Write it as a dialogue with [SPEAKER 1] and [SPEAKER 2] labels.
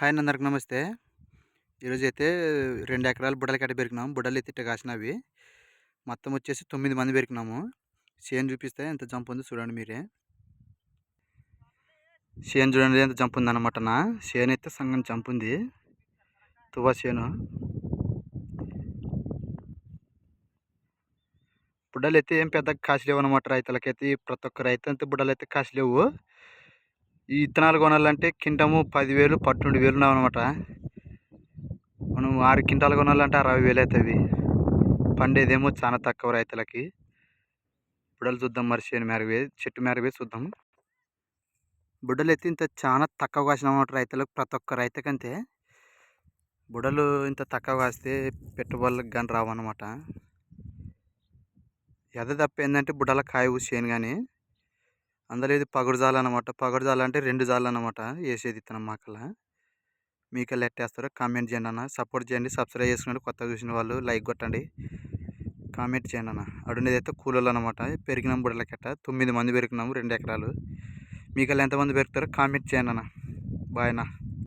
[SPEAKER 1] Hi అందరికి నమస్తే. ఈరోజు అయితే రెండు ఎకరాలు బుడ్డలు కట్ట పెరికినాము బుడ్డలు ఎత్తిట్ట కాసినవి. మొత్తం వచ్చేసి తొమ్మిది మంది పెరికినాము చేను చూపిస్తే ఎంత జంప్ ఉంది చూడండి మీరే. చేను చూడండి ఎంత జంప్ ఉంది అనమాట నా. చేను అయితే సంగం జంప్ ఉంది. తువ్వ చేను. బుడ్డలు అయితే ఏం పెద్ద కాసిలేవు అనమాట రైతులకైతే. ప్రతి ఒక్క రైతు అంతా బుడ్డలు అయితే కాసిలేవు. ఈ విత్తనాలు కొనాలంటే కింటము పదివేలు పన్నెండు వేలు అనమాట మనం ఆరు కింటాలు కొనాలంటే అరవై వేలు అవుతుంది పండేదేమో చాలా తక్కువ రైతులకి. బుడ్డలు చూద్దాం మరి చేను మేరవే చెట్టు మేరవే చూద్దాం. బుడ్డలు అయితే ఇంత చాలా తక్కువ కాసిన అనమాట రైతులకు ప్రతి ఒక్క రైతుకంతే బుడలు ఇంత తక్కువ కాస్తే పెట్టుబడులకు కానీ రావన్నమాట. ఎద తప్ప ఏంటంటే బుడ్డల కాయ చేను కానీ అందులో ఇది పగడు జాలు అనమాట పగుడు అంటే రెండు జాలు అనమాట వేసేది ఇతను మాకల మీకు ఎట్టేస్తారో కామెంట్ చేయండి అన్న. సపోర్ట్ చేయండి. సబ్స్క్రైబ్ చేసుకుని కొత్తగా చూసిన వాళ్ళు లైక్ కొట్టండి. కామెంట్ చేయండి అన్న. అడుండేది అయితే కూలీలు అనమాట పెరిగినాం బుడలకెట్ట. తొమ్మిది మంది పెరిగినాము రెండు ఎకరాలు. మీకు ఎంతమంది పెరుగుతారో కామెంట్ చేయండి అన్న. బాయ్ అన్న.